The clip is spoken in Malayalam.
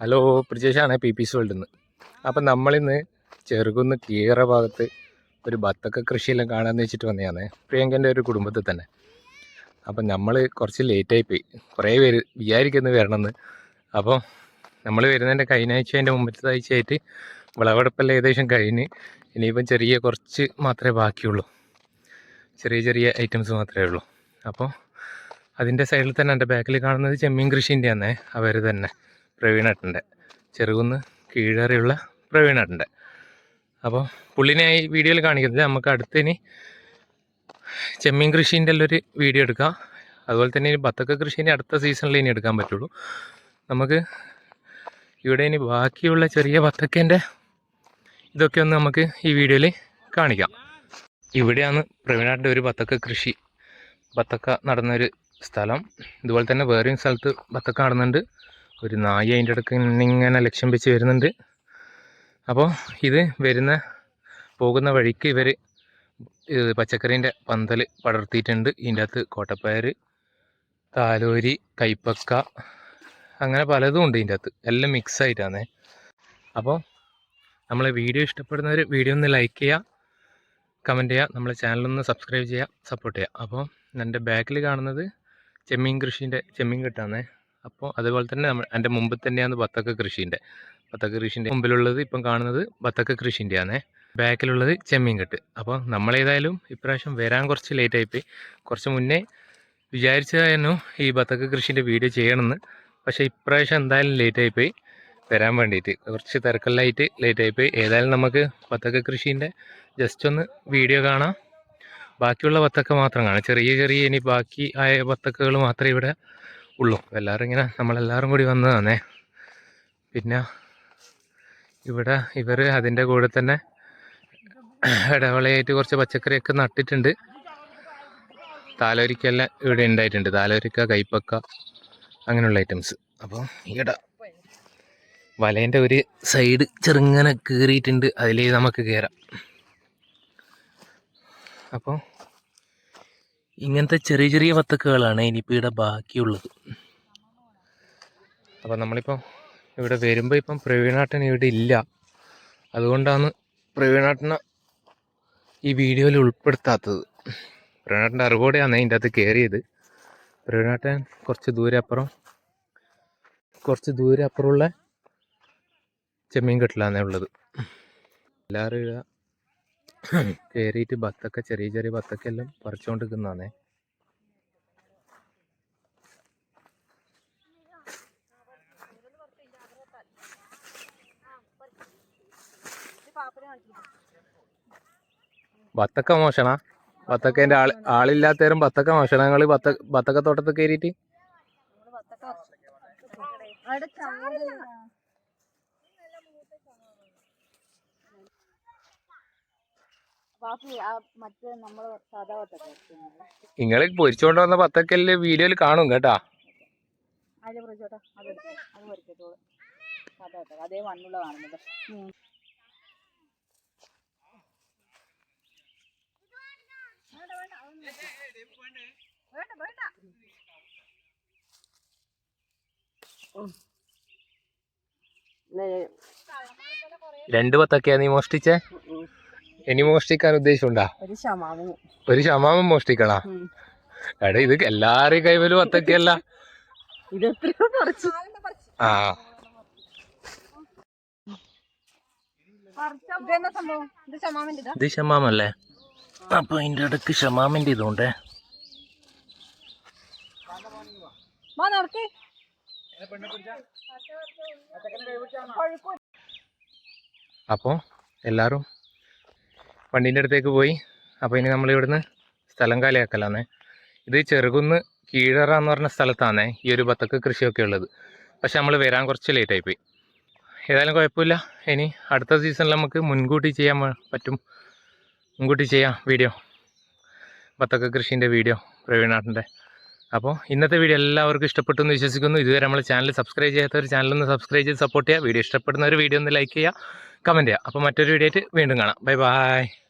ഹലോ പ്രിജേഷാണ് പി പി വേൾഡിൽ നിന്ന് അപ്പം നമ്മളിന്ന് ചെറുകുന്ന് കീറ ഭാഗത്ത് ഒരു ബത്തക്ക കൃഷിയെല്ലാം കാണാമെന്ന് വെച്ചിട്ട് വന്നതാണ് പ്രിയങ്കന്റെ ഒരു കുടുംബത്തിൽ തന്നെ. അപ്പം നമ്മൾ കുറച്ച് ലേറ്റായി പോയി. കുറേ പേര് വിചാരിക്കുന്നു വരണമെന്ന്. അപ്പോൾ നമ്മൾ വരുന്നതിന്റെ കഴിഞ്ഞ ആഴ്ച അതിന്റെ മുമ്പത്തെ ആഴ്ചയായിട്ട് വിളവെടുപ്പെല്ലാം ഏകദേശം കഴിഞ്ഞ് ഇനിയിപ്പം ചെറിയ കുറച്ച് മാത്രമേ ബാക്കിയുള്ളൂ. ചെറിയ ചെറിയ ഐറ്റംസ് മാത്രമേ ഉള്ളൂ. അപ്പോൾ അതിന്റെ സൈഡിൽ തന്നെ എന്റെ ബാക്കിൽ കാണുന്നത് ചെമ്മീൻ കൃഷിന്റെ തന്നെ അവർ തന്നെ. പ്രവീണേട്ടന്റെ. ചെറുകുന്ന് കീഴറിയുള്ള പ്രവീണേട്ടന്റെ. അപ്പോൾ പുള്ളിനെ ഈ വീഡിയോയിൽ കാണിക്കുന്നത് നമുക്ക് അടുത്തിനി ചെമ്മീൻ കൃഷീന്റെ ഒരു വീഡിയോ എടുക്കാം. അതുപോലെ തന്നെ ഇനി ബത്തക്ക കൃഷീന്റെ അടുത്ത സീസണിൽ ഇനി എടുക്കാൻ പറ്റുള്ളൂ. നമുക്ക് ഇവിടെ ഇനി ബാക്കിയുള്ള ചെറിയ ബത്തക്കേന്റെ ഇതൊക്കെ ഒന്ന് നമുക്ക് ഈ വീഡിയോയിൽ കാണിക്കാം. ഇവിടെയാണ് പ്രവീണാട്ടിന്റെ ഒരു ബത്തക്ക കൃഷി. ബത്തക്ക നടന്നൊരു സ്ഥലം. ഇതുപോലെ തന്നെ വേറെയും സ്ഥലത്ത് ബത്തക്ക നടന്നുണ്ട് ഒരു നായ അതിന്റെ അടുക്ക് ഇങ്ങനെ ലക്ഷ്യം വെച്ച് വരുന്നുണ്ട്. അപ്പോൾ ഇത് വരുന്ന പോകുന്ന വഴിക്ക് ഇവർ പച്ചക്കറീന്റെ പന്തൽ പടർത്തിയിട്ടുണ്ട്. ഇതിന്റെ അകത്ത് കോട്ടപ്പയർ താലോരി കൈപ്പക്ക അങ്ങനെ പലതും ഉണ്ട് ഇതിന്റെ അകത്ത്. എല്ലാം മിക്സ് ആയിട്ടാണ്. അപ്പോൾ നമ്മൾ വീഡിയോ ഇഷ്ടപ്പെടുന്നവർ വീഡിയോ ഒന്ന് ലൈക്ക് ചെയ്യുക കമന്റ് ചെയ്യുക നമ്മളെ ചാനലൊന്ന് സബ്സ്ക്രൈബ് ചെയ്യുക സപ്പോർട്ട് ചെയ്യുക. അപ്പോൾ എന്റെ ബാക്കിൽ കാണുന്നത് ചെമ്മീൻ കൃഷീന്റെ ചെമ്മീൻ കെട്ടാണ്. അപ്പോൾ അതുപോലെ തന്നെ എന്റെ മുമ്പ് തന്നെയാണ് ബത്തക്ക കൃഷീന്റെ. ബത്തക്ക കൃഷീന്റെ മുമ്പിലുള്ളത് ഇപ്പം കാണുന്നത് ബത്തക്ക കൃഷീന്റെയാണ്. ബാക്കിലുള്ളത് ചെമ്മീൻ കെട്ട് അപ്പോൾ നമ്മളേതായാലും ഇപ്രാവശ്യം വരാൻ കുറച്ച് ലേറ്റ് ആയിപ്പോയി കുറച്ച് മുന്നേ വിചാരിച്ചതായിരുന്നു ഈ ബത്തക്ക കൃഷീന്റെ വീഡിയോ ചെയ്യണമെന്ന്. പക്ഷേ ഇപ്രാവശ്യം എന്തായാലും ലേറ്റ് ആയിപ്പോയി വരാൻ വേണ്ടിയിട്ട് കുറച്ച് തിരക്കെല്ലായിട്ട് ലേറ്റ് ആയിപ്പോയി ഏതായാലും നമുക്ക് ബത്തക്ക കൃഷീന്റെ ജസ്റ്റ് ഒന്ന് വീഡിയോ കാണാം. ബാക്കിയുള്ള ബത്തക്ക മാത്രം കാണാം. ചെറിയ ചെറിയ ഇനി ബാക്കി ആയ ബത്തക്കകൾ മാത്രമേ ഇവിടെ ഉള്ളൂ. എല്ലാവരും ഇങ്ങനെ നമ്മളെല്ലാവരും കൂടി വന്നതാണേ പിന്നെ ഇവിടെ ഇവർ അതിന്റെ കൂടെ തന്നെ ഇടവളയായിട്ട് കുറച്ച് പച്ചക്കറിയൊക്കെ നട്ടിട്ടുണ്ട്. താലോരിക്കെല്ലാം ഇവിടെ ഉണ്ടായിട്ടുണ്ട്. താലോരിക്ക കൈപ്പക്ക അങ്ങനെയുള്ള ഐറ്റംസ് അപ്പോൾ ഇവിടെ വലേന്റെ ഒരു സൈഡ് ചെറുങ്ങനെ കീറിയിട്ടുണ്ട്. അതിലേ നമുക്ക് കയറാം അപ്പോൾ ഇങ്ങനത്തെ ചെറിയ ചെറിയ വത്തക്കുകളാണ് ഇനിയിപ്പോൾ ഇവിടെ ബാക്കിയുള്ളത്. അപ്പോൾ നമ്മളിപ്പോൾ ഇവിടെ വരുമ്പോൾ ഇപ്പം പ്രവീണാട്ടൻ ഇവിടെ ഇല്ല. അതുകൊണ്ടാണ് പ്രവീണാട്ടനെ ഈ വീഡിയോയിൽ ഉൾപ്പെടുത്താത്തത്. പ്രവീണാട്ടന്റെ അറിവോടെയാണ് അതിന്റെ അകത്ത് കയറിയത് പ്രവീണാട്ടൻ കുറച്ച് ദൂരെ അപ്പുറം കുറച്ച് ദൂരെ അപ്പുറമുള്ള ചെമ്മീൻ കെട്ടിലാണ് ഉള്ളത്. എല്ലാവരും കയറിയിട്ട് ബത്തൊക്കെ ചെറിയ ചെറിയ ബത്തൊക്കെല്ലാം പറിച്ചുകൊണ്ട് നിൽക്കുന്നതാണേ ബത്തക്ക മോഷണ ബത്തക്കേന്റെ ആൾ ആളില്ലാത്തവരും ബത്തക്ക മോഷണ നിങ്ങൾ ബത്ത ബത്തക്ക തോട്ടത്തിൽ കയറിയിട്ട്? നിങ്ങൾ പൊരിച്ചോണ്ട് വന്ന ബത്തക്കല്ലേ വീഡിയോയിൽ കാണും കേട്ടാ? അത് എടുത്തോ. അത് പറിക്കത്തോളൂ സാധാ അതേ. കാണുന്നത്. വേണ്ട, വേണ്ട. രണ്ട് പത്തൊക്കെയാ നീ മോഷ്ടിച്ചേ? ഇനി മോഷ്ടിക്കാൻ ഉദ്ദേശമുണ്ടാ ഒരു ശമാമം മോഷ്ടിക്കണാ? എടാ ഇത് എല്ലാരെയും കൈവലും പത്തൊക്കെയല്ല. ആ. ഇത് ശമാമിന്റെ ഇതാ അതിന്റെ ഇടയ്ക്ക് അപ്പൊ അതിന്റെ ഇടയ്ക്ക് ഷമാമിന്റെ ഇതുണ്ടേ. വാ നടക്കേ. അപ്പോൾ എല്ലാവരും വണ്ടീന്റെ അടുത്തേക്ക് പോയി. അപ്പോൾ ഇനി നമ്മൾ ഇവിടുന്ന് സ്ഥലം കാലിയാക്കലാന്നേ. ഇത് ചെറുകുന്ന് കീഴറ എന്ന് പറഞ്ഞ സ്ഥലത്താണേ ഈ ഒരു ബത്തക്ക കൃഷിയൊക്കെ ഉള്ളത്. പക്ഷെ നമ്മൾ വരാൻ കുറച്ച് ലേറ്റ് ആയിപ്പോയി ഏതായാലും കുഴപ്പമില്ല. ഇനി അടുത്ത സീസണിൽ നമുക്ക് മുൻകൂട്ടി ചെയ്യാൻ പറ്റും. മുൻകൂട്ടി ചെയ്യാം വീഡിയോ. ബത്തക്ക കൃഷീന്റെ വീഡിയോ പ്രവീണാട്ടിന്റെ അപ്പോൾ ഇന്നത്തെ വീഡിയോ എല്ലാവർക്കും ഇഷ്ടപ്പെട്ടു എന്ന് വിശ്വസിക്കുന്നു. ഇതുവരെ നമ്മൾ ചാനൽ സബ്സ്ക്രൈബ് ചെയ്യാത്തവർ ചാനലൊന്ന് സബ്സ്ക്രൈബ് ചെയ്ത് സപ്പോർട്ട് ചെയ്യുക. വീഡിയോ ഇഷ്ടപ്പെടുന്നവർ വീഡിയോ ഒന്ന് ലൈക്ക് ചെയ്യുക കമന്റ് ചെയ്യുക. അപ്പോൾ മറ്റൊരു വീഡിയോ ആയിട്ട് വീണ്ടും കാണാം. Bye bye